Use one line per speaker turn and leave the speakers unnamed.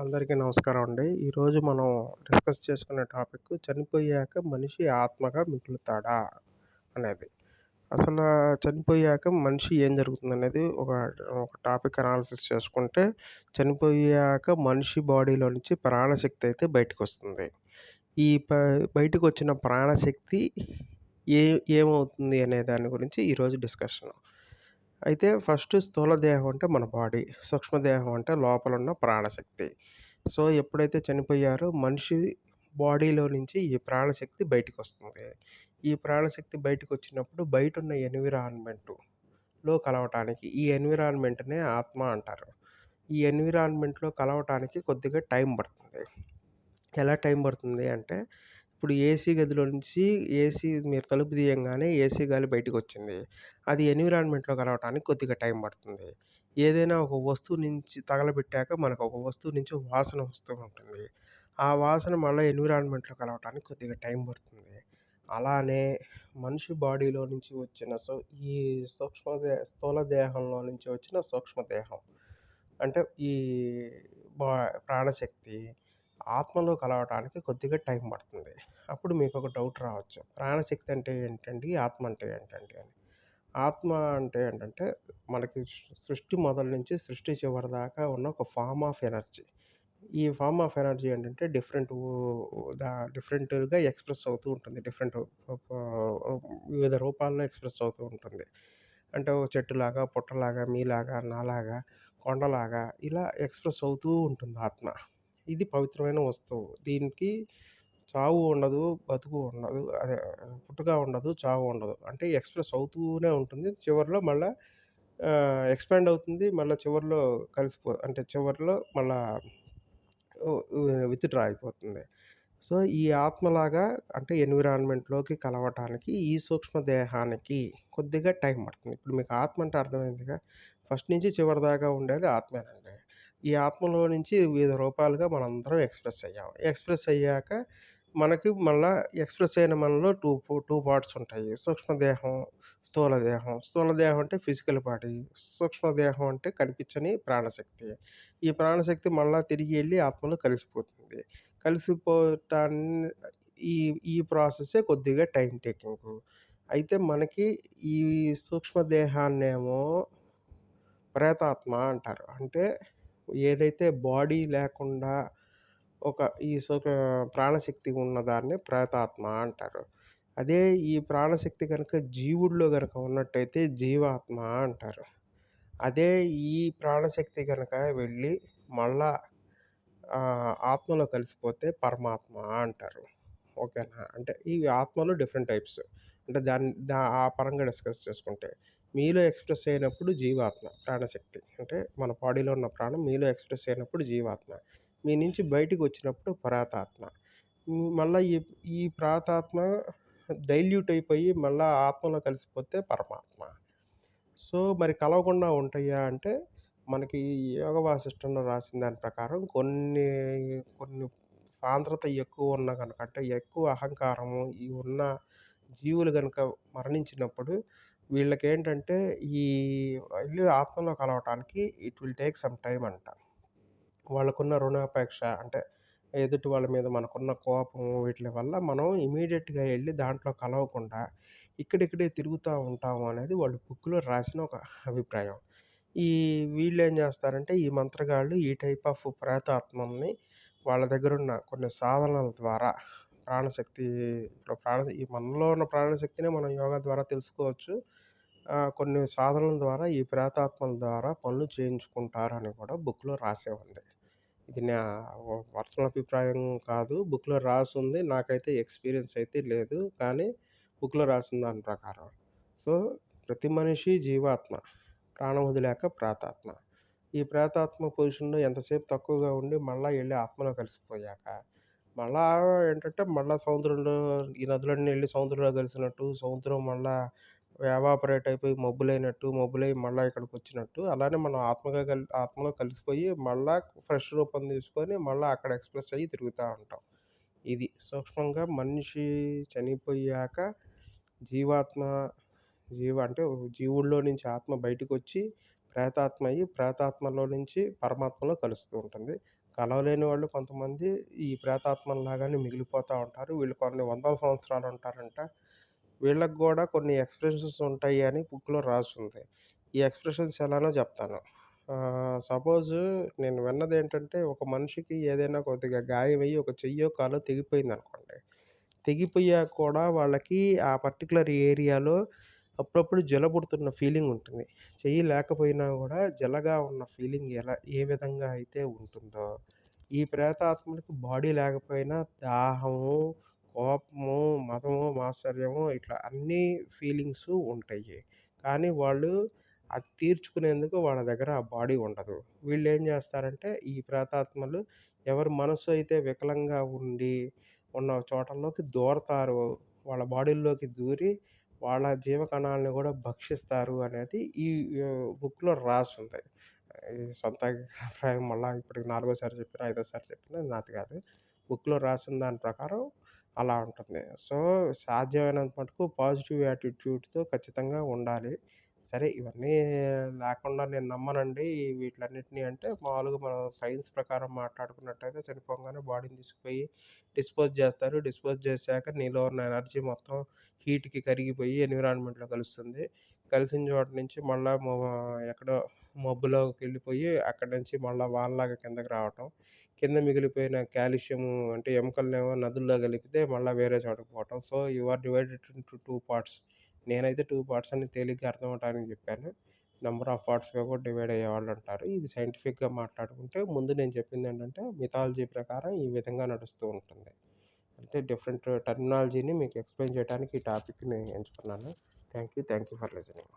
అందరికీ నమస్కారం అండి. ఈరోజు మనం డిస్కస్ చేసుకునే టాపిక్ చనిపోయాక మనిషి ఆత్మగా మిగులుతాడా అనేది. అసలు చనిపోయాక మనిషి ఏం జరుగుతుందనేది ఒక ఒక టాపిక్ అనాలిసిస్ చేసుకుంటే చనిపోయాక మనిషి బాడీలో నుంచి ప్రాణశక్తి అయితే బయటకొస్తుంది. ఈ ప బయటకొచ్చిన ప్రాణశక్తి ఏ ఏమవుతుంది అనే దాని గురించి ఈరోజు డిస్కషన్. అయితే ఫస్ట్ స్థూల దేహం అంటే మన బాడీ. సూక్ష్మదేహం అంటే లోపలున్న ప్రాణశక్తి. సో, ఎప్పుడైతే చనిపోయారో మనిషి బాడీలో నుంచి ఈ ప్రాణశక్తి బయటికొస్తుంది. ఈ ప్రాణశక్తి బయటకొచ్చినప్పుడు బయటున్న ఎన్విరాన్మెంట్లో కలవటానికి ఈ ఎన్విరాన్మెంట్‌నే ఆత్మ అంటారు. ఈ ఎన్విరాన్మెంట్‌లో కలవటానికి కొద్దిగా టైం పడుతుంది. ఎలా టైం పడుతుంది అంటే ఇప్పుడు ఏసీ గదిలో నుంచి ఏసీ మీరు తలుపు తీయంగానే ఏసీ గాలి బయటకొచ్చింది. అది ఎన్విరాన్మెంట్‌లో కలవటానికి కొద్దిగా టైం పడుతుంది. ఏదైనా ఒక వస్తువు నుంచి తగలబెట్టాక మనకు ఒక వస్తువు నుంచి వాసన వస్తూ ఉంటుంది. ఆ వాసన మళ్ళీ ఎన్విరాన్మెంట్‌లో కలవటానికి కొద్దిగా టైం పడుతుంది. అలానే మనిషి బాడీలో నుంచి వచ్చిన సో ఈ సూక్ష్మదే స్థూల దేహంలో నుంచి వచ్చిన సూక్ష్మదేహం అంటే ఈ బా ప్రాణశక్తి ఆత్మలో కలవటానికి కొద్దిగా టైం పడుతుంది. అప్పుడు మీకు ఒక డౌట్ రావచ్చు. ప్రాణశక్తి అంటే ఏంటండి? ఆత్మ అంటే ఏంటండి అని. ఆత్మ అంటే ఏంటంటే మనకి సృష్టి మొదల నుంచి సృష్టి చివరి దాకా ఉన్న ఒక ఫార్మ్ ఆఫ్ ఎనర్జీ. ఈ ఫార్మ్ ఆఫ్ ఎనర్జీ ఏంటంటే డిఫరెంట్ దా డిఫరెంట్‌గా ఎక్స్‌ప్రెస్ అవుతూ ఉంటుంది. డిఫరెంట్ వివిధ రూపాల్లో ఎక్స్‌ప్రెస్ అవుతూ ఉంటుంది. అంటే ఒక చెట్టులాగా, పుట్టలాగా, మీలాగా, నాలాగా, కొండలాగా ఇలా ఎక్స్‌ప్రెస్ అవుతూ ఉంటుంది ఆత్మ. ఇది పవిత్రమైన వస్తువు. దీనికి చావు ఉండదు, బతుకు ఉండదు. అదే పుట్టుక ఉండదు, చావు ఉండదు. అంటే ఎక్స్‌ప్రెస్ అవుతూనే ఉంటుంది. చివరిలో మళ్ళా ఎక్స్‌పాండ్ అవుతుంది. మళ్ళీ చివరిలో కలిసిపో అంటే చివరిలో మళ్ళా విత్‌డ్రా అయిపోతుంది. సో, ఈ ఆత్మలాగా అంటే ఎన్విరాన్మెంట్‌లోకి కలవటానికి ఈ సూక్ష్మ దేహానికి కొద్దిగా టైం పడుతుంది. ఇప్పుడు మీకు ఆత్మ అంటే అర్థమైందిగా. ఫస్ట్ నుంచి చివరి దాకా ఉండేది ఆత్మేనండి. ఈ ఆత్మలో నుంచి వివిధ రూపాలుగా మనందరం ఎక్స్‌ప్రెస్ అయ్యాం. ఎక్స్‌ప్రెస్ అయ్యాక మనకి మళ్ళా ఎక్స్‌ప్రెస్ అయిన మనలో టూ టూ పార్ట్స్ ఉంటాయి. సూక్ష్మదేహం, స్థూలదేహం. స్థూలదేహం అంటే ఫిజికల్ బాడీ. సూక్ష్మదేహం అంటే కనిపించని ప్రాణశక్తి. ఈ ప్రాణశక్తి మళ్ళీ తిరిగి వెళ్ళి ఆత్మలో కలిసిపోతుంది. కలిసిపోవటాన్ని ఈ ఈ ప్రాసెసే కొద్దిగా టైం టేకింగ్ అయితే మనకి ఈ సూక్ష్మదేహాన్నేమో ప్రేతాత్మ అంటారు. అంటే ఏదైతే బాడీ లేకుండా ఒక ఈ సుఖ ప్రాణశక్తి ఉన్నదాన్ని ప్రేతాత్మ అంటారు. అదే ఈ ప్రాణశక్తి కనుక జీవుడిలో కనుక ఉన్నట్టయితే జీవాత్మ అంటారు. అదే ఈ ప్రాణశక్తి కనుక వెళ్ళి మళ్ళా ఆత్మలో కలిసిపోతే పరమాత్మ అంటారు. ఓకేనా? అంటే ఈ ఆత్మలు డిఫరెంట్ టైప్స్. అంటే దాన్ని దా ఆ పరంగా డిస్కస్ చేసుకుంటే మీలో ఎక్స్‌ప్రెస్ అయినప్పుడు జీవాత్మ ప్రాణశక్తి. అంటే మన బాడీలో ఉన్న ప్రాణం మీలో ఎక్స్‌ప్రెస్ అయినప్పుడు జీవాత్మ. మీ నుంచి బయటికి వచ్చినప్పుడు పరాతాత్మ మళ్ళీ ఈ ఈ ప్రాతాత్మ డైల్యూట్ అయిపోయి మళ్ళా ఆత్మలో కలిసిపోతే పరమాత్మ. సో, మరి కలవకుండా ఉంటాయా అంటే మనకి యోగ వాసిష్టంలో రాసిన దాని ప్రకారం కొన్ని కొన్ని సాంద్రత ఎక్కువ ఉన్న కనుక అంటే ఎక్కువ అహంకారము ఈ ఉన్న జీవులు కనుక మరణించినప్పుడు వీళ్ళకేంటంటే ఈ వెళ్ళి ఆత్మలో కలవటానికి it will take some time అంట. వాళ్ళకున్న రుణాపేక్ష అంటే ఎదుటి వాళ్ళ మీద మనకున్న కోపం వీటి వల్ల మనం ఇమీడియట్గా వెళ్ళి దాంట్లో కలవకుండా ఇక్కడిక్కడే తిరుగుతూ ఉంటాము అనేది వాళ్ళు బుక్‌లో రాసిన ఒక అభిప్రాయం. ఈ వీళ్ళేం చేస్తారంటే ఈ మంత్రగాళ్ళు ఈ టైప్ ఆఫ్ ప్రేతాత్మల్ని వాళ్ళ దగ్గరున్న కొన్ని సాధనల ద్వారా ప్రాణశక్తి ప్రాణ ఈ మనలో ఉన్న ప్రాణశక్తినే మనం యోగా ద్వారా తెలుసుకోవచ్చు. కొన్ని సాధనల ద్వారా ఈ ప్రేతాత్మల ద్వారా పనులు చేయించుకుంటారని కూడా బుక్‌లో రాసే ఉంది. ఇది నా పర్సనల్ అభిప్రాయం కాదు. బుక్‌లో రాసుంది. నాకైతే ఎక్స్‌పీరియన్స్ అయితే లేదు. కానీ బుక్‌లో రాసిన దాని ప్రకారం. సో, ప్రతి మనిషి జీవాత్మ. ప్రాణం వదిలేక ప్రాతాత్మ ఈ ప్రేతాత్మ పొజిషన్‌లో ఎంతసేపు తక్కువగా ఉండి మళ్ళీ వెళ్ళి ఆత్మలో కలిసిపోయాక మళ్ళా ఏంటంటే మళ్ళా సముద్రంలో ఈ నదులన్నీ వెళ్ళి సముద్రంలో కలిసినట్టు, సముద్రం మళ్ళా ఎవాపరేట్ అయిపోయి మబ్బులైనట్టు, మబ్బులై మళ్ళా ఇక్కడికొచ్చినట్టు అలానే మనం ఆత్మగా కలి ఆత్మలో కలిసిపోయి మళ్ళా ఫ్రెష్ రూపం తీసుకొని మళ్ళీ అక్కడ ఎక్స్‌ప్రెస్ అయ్యి తిరుగుతూ ఉంటాం. ఇది సూక్ష్మంగా మనిషి చనిపోయాక జీవాత్మ జీవ అంటే జీవుల్లో నుంచి ఆత్మ బయటికొచ్చి ప్రేతాత్మ అయ్యి, ప్రేతాత్మలో నుంచి పరమాత్మలో కలుస్తూ ఉంటుంది. కలవలేని వాళ్ళు కొంతమంది ఈ ప్రేతాత్మల్లాగానే మిగిలిపోతూ ఉంటారు. వీళ్ళు కొన్ని వందల సంవత్సరాలు ఉంటారంట. వీళ్ళకి కూడా కొన్ని ఎక్స్‌ప్రెషన్స్ ఉంటాయి అని బుక్‌లో రాసింది ఈ ఎక్స్‌ప్రెషన్స్ ఎలానో చెప్తాను. సపోజ్ నేను నేను విన్నదేంటంటే ఒక మనిషికి ఏదైనా కొద్దిగా గాయమయ్యి ఒక చెయ్యో, కాలో తెగిపోయిందనుకోండి. తెగిపోయాక కూడా వాళ్ళకి ఆ పర్టికులర్ ఏరియాలో అప్పుడప్పుడు జలబుడుతున్న ఫీలింగ్ ఉంటుంది. చెయ్యి లేకపోయినా కూడా జలగా ఉన్న ఫీలింగ్ ఎలా ఏ విధంగా అయితే ఉంటుందో, ఈ ప్రేతాత్మలకు బాడీ లేకపోయినా దాహము, కోపము, మతము మాత్సర్యము ఇట్లా అన్ని ఫీలింగ్స్ ఉంటాయి. కానీ వాళ్ళు అది తీర్చుకునేందుకు వాళ్ళ దగ్గర ఆ బాడీ ఉండదు. వీళ్ళు ఏం చేస్తారంటే ఈ ప్రేతాత్మలు ఎవరి మనసు అయితే వికలంగా ఉండి ఉన్న చోటల్లోకి దూరతారు. వాళ్ళ బాడీల్లోకి దూరి వాళ్ళ జీవకణాలను కూడా భక్షిస్తారు అనేది ఈ బుక్‌లో రాసుంది. ఈ సొంత అభిప్రాయం మళ్ళా ఇప్పటికి నాలుగోసారి చెప్పిన ఐదోసారి చెప్పినా నాది కాదు. బుక్‌లో రాసిన దాని ప్రకారం అలా ఉంటుంది. సో, సాధ్యమైనంత మటుకు పాజిటివ్ యాటిట్యూడ్‌తో ఖచ్చితంగా ఉండాలి. సరే ఇవన్నీ లేకుండా నేను నమ్మనండి వీటిలన్నింటినీ అంటే మామూలుగా మనం సైన్స్ ప్రకారం మాట్లాడుకున్నట్టయితే చనిపోగానే బాడీని తీసుకుపోయి డిస్పోజ్ చేస్తారు డిస్పోజ్ చేశాక నీలో ఉన్న ఎనర్జీ మొత్తం హీట్‌కి కరిగిపోయి ఎన్విరాన్మెంట్‌లో కలుస్తుంది. కలిసిన చోట నుంచి మళ్ళీ ఎక్కడో మబ్బులోకి వెళ్ళిపోయి అక్కడి నుంచి మళ్ళీ వాళ్ళలాగా కిందకి రావటం. కింద మిగిలిపోయిన క్యాల్షియం అంటే ఎముకలనేమో నదుల్లో కలిపితే మళ్ళీ వేరే చోటకి పోవటం. So, you are divided into two parts. నేనైతే టూ పార్ట్స్ అని తేలిగ్గా అర్థం అవ్వటానికి చెప్పాను. నెంబర్ ఆఫ్ పార్ట్స్‌గా కూడా డివైడ్ అయ్యేవాళ్ళుంటారు. ఇది సైంటిఫిక్‌గా మాట్లాడుకుంటే ముందు నేను చెప్పింది ఏంటంటే మిథాలజీ ప్రకారం ఈ విధంగా నడుస్తూ ఉంటుంది. అంటే డిఫరెంట్ టెర్మినాలజీని మీకు ఎక్స్‌ప్లెయిన్ చేయడానికి ఈ టాపిక్‌ని ఎంచుకున్నాను. Thank you. Thank you for listening.